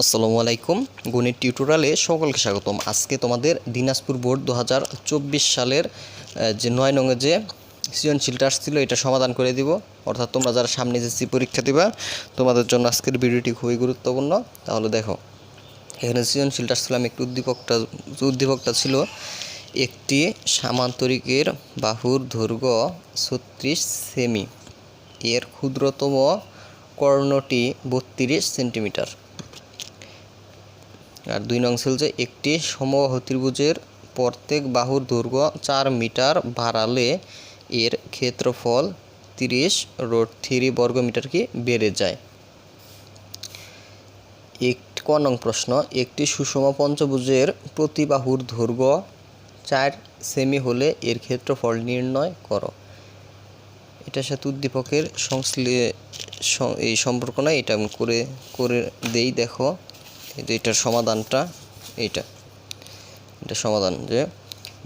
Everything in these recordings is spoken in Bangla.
আসসালামু আলাইকুম। গণিত টিউটোরিয়ালে সকলকে স্বাগতম। আজকে তোমাদের দিনাজপুর বোর্ড দু হাজার চব্বিশ সালের যে নয় নঙে যে সৃজনশীলটা আসছিল এটা সমাধান করে দিব। অর্থাৎ তোমরা যারা সামনে এসএসসি পরীক্ষা দিবা, তোমাদের জন্য আজকের ভিডিওটি খুবই গুরুত্বপূর্ণ। তাহলে দেখো, এখানে সৃজনশীলটা আসছিল আমি একটু উদ্দীপকটা উদ্দীপকটা ছিল একটি সামান্তরিকের বাহুর দৈর্ঘ্য ছত্রিশ সেমি। এর ক্ষুদ্রতম কর্ণটি বত্রিশ সেন্টিমিটার। আর দুই নং ছিল যে একটি সমবাহু ত্রিভুজের প্রত্যেক বাহুর দৈর্ঘ্য চার মিটার বাড়ালে এর ক্ষেত্রফল তিরিশ রোড থ্রি বর্গমিটার কি বেড়ে যায়? এক, ক নং প্রশ্ন, একটি সুষম পঞ্চভুজের প্রতি বাহুর দৈর্ঘ্য চার সেমি হলে এর ক্ষেত্রফল নির্ণয় করো। এটার সাথে উদ্দীপকের সংশ্লে এই সম্পর্ক নয়, এটা আমি করে করে দেই, দেখো। যে এটার সমাধানটা এইটা। এটা সমাধান যে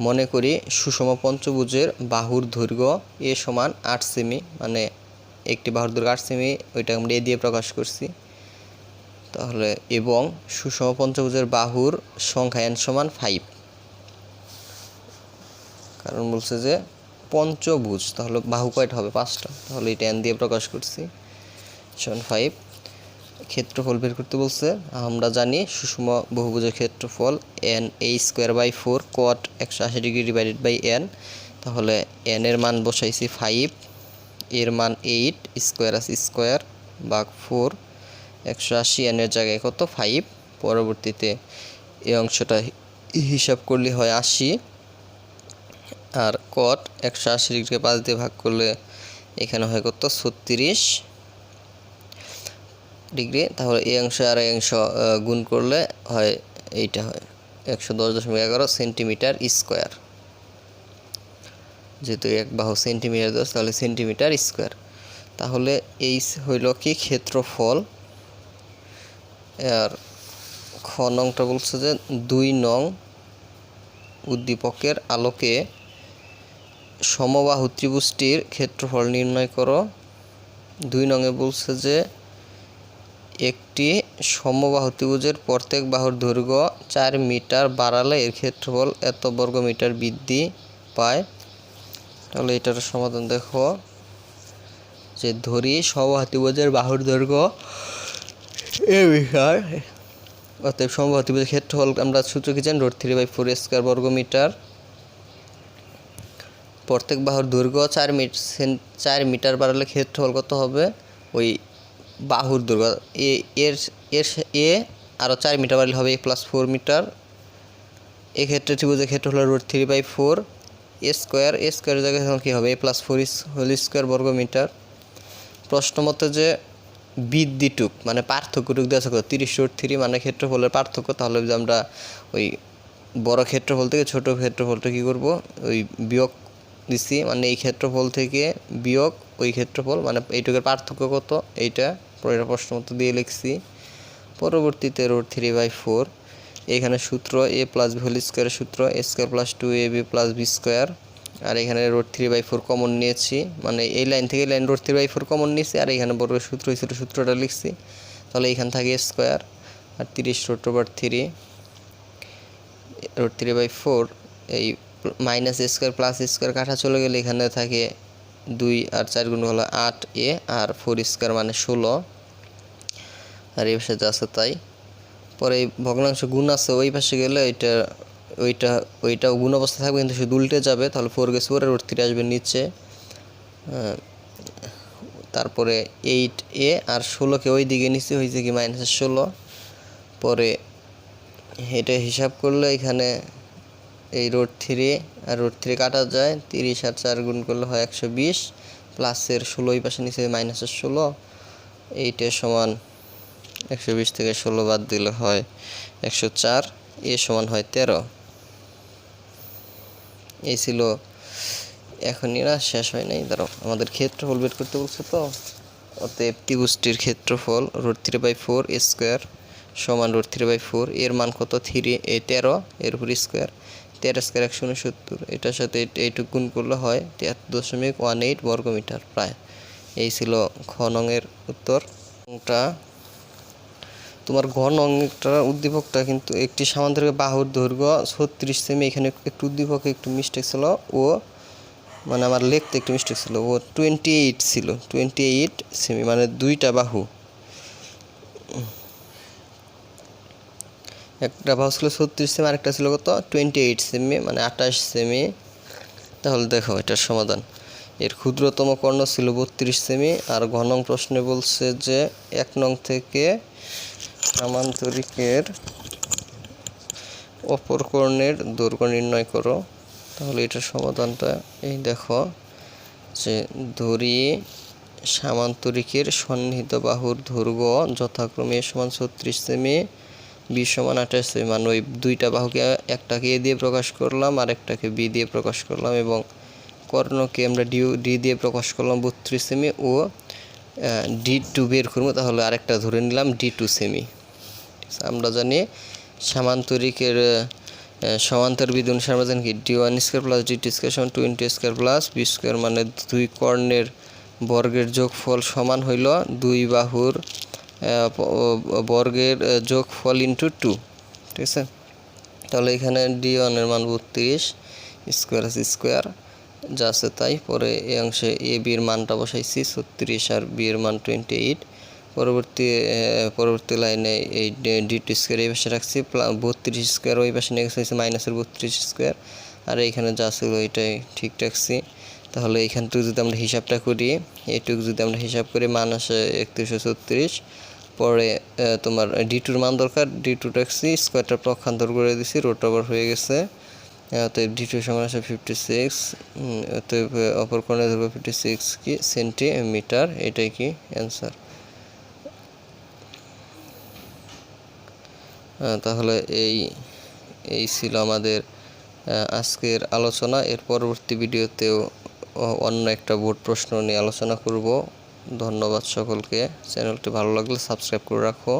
মনে করি সুষম পঞ্চভুজের বাহুর দৈর্ঘ্য এ সমান আট সেমি মানে একটি বাহুর দৈর্ঘ্য আট সেমি, ওইটা আমরা এ দিয়ে প্রকাশ করছি। তাহলে এবং সুষম পঞ্চভুজের বাহুর সংখ্যা এন সমান ফাইভ কারণ বলছে যে পঞ্চভুজ, তাহলে বাহু কয়টা হবে? পাঁচটা। তাহলে এটা এন দিয়ে প্রকাশ করছি। সমান ফাইভ ক্ষেত্রফল বের করতে বলছে। আমরা জানি সুষম বহুভুজের ক্ষেত্রফল N A square by four cot একশো আশি ডিগ্রি ডিভাইডেড বাই এন তাহলে এন এর মান বসাইছি ফাইভ এর মান এইট স্কোয়ার আছে স্কোয়ার বাঘ ফোর একশো আশি এনের জায়গায় কত? ফাইভ পরবর্তীতে এই অংশটা হিসাব করলে হয় আশি। আর কট একশো আশি ডিগ্রিকে পাঁচ দিয়ে ভাগ করলে এখানে হয় কত? ছত্রিশ। ডিগ্রি, তাহলে এই অংশ আর এই অংশ গুণ করলে হয় এইটা হয়, একশো দশ দশমিক এগারো সেন্টিমিটার স্কোয়ার। যেহেতু এক বাহু সেন্টিমিটার দশ, তাহলে সেন্টিমিটার স্কোয়ার। তাহলে এই হইল কি? ক্ষেত্রফল। আর খ নংটা বলছে যে দুই নং উদ্দীপকের আলোকে সমবাহু ত্রিভুজটির ক্ষেত্রফল নির্ণয় করো। দুই নঙে বলছে যে একটি সমবাহু ত্রিভুজের প্রত্যেক বাহুর দৈর্ঘ্য চার মিটার বাড়ালে এর ক্ষেত্রফল এত বর্গ মিটার বৃদ্ধি পায়। তাহলে এটার সমাধান দেখো, যে ধরি সমবাহু ত্রিভুজের বাহুর দৈর্ঘ্য এ বিষয় অতএব সমবাহু ত্রিভুজের ক্ষেত্রফল আমরা সূত্র কি জানি? Root three by four square বর্গ মিটার। প্রত্যেক বাহুর দৈর্ঘ্য চার মিট সেন- চার মিটার বাড়ালে ক্ষেত্রফল কত হবে? ওই বাহুর দৈর্ঘ্য এ, এর এর এ আরও চার মিটার বাড়লে হবে, এ প্লাস ফোর মিটার। এক্ষেত্রে ত্রিভুজের ক্ষেত্র হলো root three by four a square a স্কোয়ারের জায়গায় তখন কী হবে? A plus four whole square বর্গ মিটার। প্রশ্ন মতে যে বৃদ্ধিটুক মানে পার্থক্যটুক দেওয়া আছে তিরিশ রুট থ্রি মানে ক্ষেত্রফলের পার্থক্য। তাহলে যদি আমরা ওই বড় ক্ষেত্রফল থেকে ছোট ক্ষেত্রফলটা কী করব? ওই বিয়োগ দিছি। মানে এই ক্ষেত্রফল থেকে বিয়োগ ওই ক্ষেত্রফল মানে এইটুকের পার্থক্য কত? এইটা পরের প্রশ্ন মতো দিয়ে লিখছি। পরবর্তীতে রোড থ্রি বাই ফোর এখানে সূত্র এ প্লাস বি হোল স্কোয়ারের সূত্র a square plus two a b plus b square আর এখানে root three by four common নিয়েছি। মানে এই লাইন থেকে line root three by four common নিয়েছি, আর এখানে বড় সূত্র হিসেবে সূত্রটা লিখছি। তাহলে এখান থাকে স্কোয়ার আর তিরিশ root over three root three by four এই মাইনাস স্কোয়ার প্লাস স্কোয়ার কাটা চলে গেলে এখানে থাকে দুই আর চার গুণ হলো আট এ, আর ফোর স্কোয়ার মানে ষোলো। আর এই পাশে আছে তাই। পরে এই ভগ্নাংশ গুণ আছে, ওই পাশে গেলে ওইটা ওইটা, ওইটাও গুণ অবস্থা থাকবে, কিন্তু শুধু উল্টে যাবে, তাহলে ফোর গেছে ফোর রোড থ্রি আসবে নিচে। তারপরে এইট এ, আর ষোলোকে ওই দিকে নিচে হয়েছে কি মাইনাস ষোলো। পরে এটা হিসাব করলে এখানে এই রোড থ্রি আর রোড থ্রি কাটা যায়, তিরিশ আর চার গুণ করলে হয় একশো বিশ প্লাসের ষোলো এই পাশে নিচে মাইনাসের ষোলো এইটের সমান একশো বিশ থেকে ষোলো বাদ দিলে হয় একশো চার, এ সমান হয় তেরো। এই ছিল এখনই না, শেষ হয় নাই, দাঁড়াও, আমাদের ক্ষেত্রফল বের করতে বলছে তো। অতএব ত্রিভুজটির ক্ষেত্রফল root three by four square সমান রোড থ্রি বাই ফোর এর মান কত? থ্রি এ তেরো, এর উপর স্কোয়ার তেরো একশো উনসত্তর এটার সাথে এইট- এইটুকু গুণ করলে হয় তিয়াত্তর দশমিক ওয়ান এইট বর্গমিটার প্রায়। এই ছিল খ নংয়ের উত্তর। তোমার ঘন অঙ্গটা উদ্দীপকটা কিন্তু একটি সামান্তরিক বাহুর দৈর্ঘ্য, ছত্রিশ সেমি এখানে একটু উদ্দীপকে, একটু মিস্টেক ছিল। ও মানে আমার লেখতে একটু মিস্টেক ছিল। ও টোয়েন্টি এইট ছিল টোয়েন্টি এইট সেমি মানে দুইটা বাহু। একটা বাহু ছিল ছত্রিশ সেমি, আরেকটা ছিল কত? টোয়েন্টি এইট সেমি মানে আঠাশ সেমি। তাহলে দেখো, এটার সমাধান। এর ক্ষুদ্রতম কর্ণ ছিল বত্রিশ সেমি, আর ঘনং প্রশ্নে বলছে যে এক নং থেকে সামান্তরিকের অপর কর্ণের দৈর্ঘ্য নির্ণয় করো। তাহলে এটার সমাধানটা এই দেখো, যে ধরি সামান্তরিকের সন্নিহিত বাহুর দৈর্ঘ্য যথাক্রমে সমান ছত্রিশ সেমি বি সমান আঠাশ সেমি মানে ওই দুইটা বাহুকে একটাকে এ দিয়ে প্রকাশ করলাম আর একটাকে বি দিয়ে প্রকাশ করলাম এবং কর্ণকে আমরা ডিউ ডি দিয়ে প্রকাশ করলাম বত্রিশ সেমি ও ডি টু বের করব তাহলে আরেকটা ধরে নিলাম ডি টু সেমি? আমরা জানি সামান্তরিকের সমান্তর বিধি অনুসারে আমরা জানি কি d one square plus d two square সমান twenty square plus b square মানে দুই কর্ণের বর্গের যোগফল সমান হইল দুই বাহুর বর্গের আহ, যোগফল ইন্টু টু ঠিক আছে? তাহলে এখানে ডি ওয়ানের মান বত্রিশ স্কোয়ার আছে স্কোয়ার যা আছে তাই। পরে এই অংশে এ বির মানটা বসাইছি ছত্রিশ আর বি এর মান টোয়েন্টি এইট পরবর্তী পরবর্তী লাইনে এই ডি টু স্কোয়ার এই পাশে রাখছি বত্রিশ স্কোয়ার ওই পাশে নিয়ে গেছে মাইনাসের বত্রিশ স্কোয়ার আর এইখানে যা ছিল এটাই ঠিক রাখছি। তাহলে এইখান থেকে যদি আমরা হিসাবটা করি এইটুকু যদি আমরা হিসাব করি মান আসে একত্রিশশো ছত্রিশ পরে তোমার ডি টুর মান দরকার ডি টু রাখছি স্কোয়ারটা পক্ষান্তর করে দিছি রোট ওভার হয়ে গেছে। অতএব ডি টু সমান আসে ফিফটি সিক্স আহ, অপর কোণে ধরবো ফিফটি সিক্স কি? সেন্টিমিটার এটাই কি অ্যান্সার তাহলে এই এই ছিল আমাদের আজকের আলোচনা। এর পরবর্তী ভিডিওতেও অন্য একটা বোর্ড প্রশ্ন নিয়ে আলোচনা করব। ধন্যবাদ সকলকে। চ্যানেলটি ভালো লাগলে সাবস্ক্রাইব করে রাখো।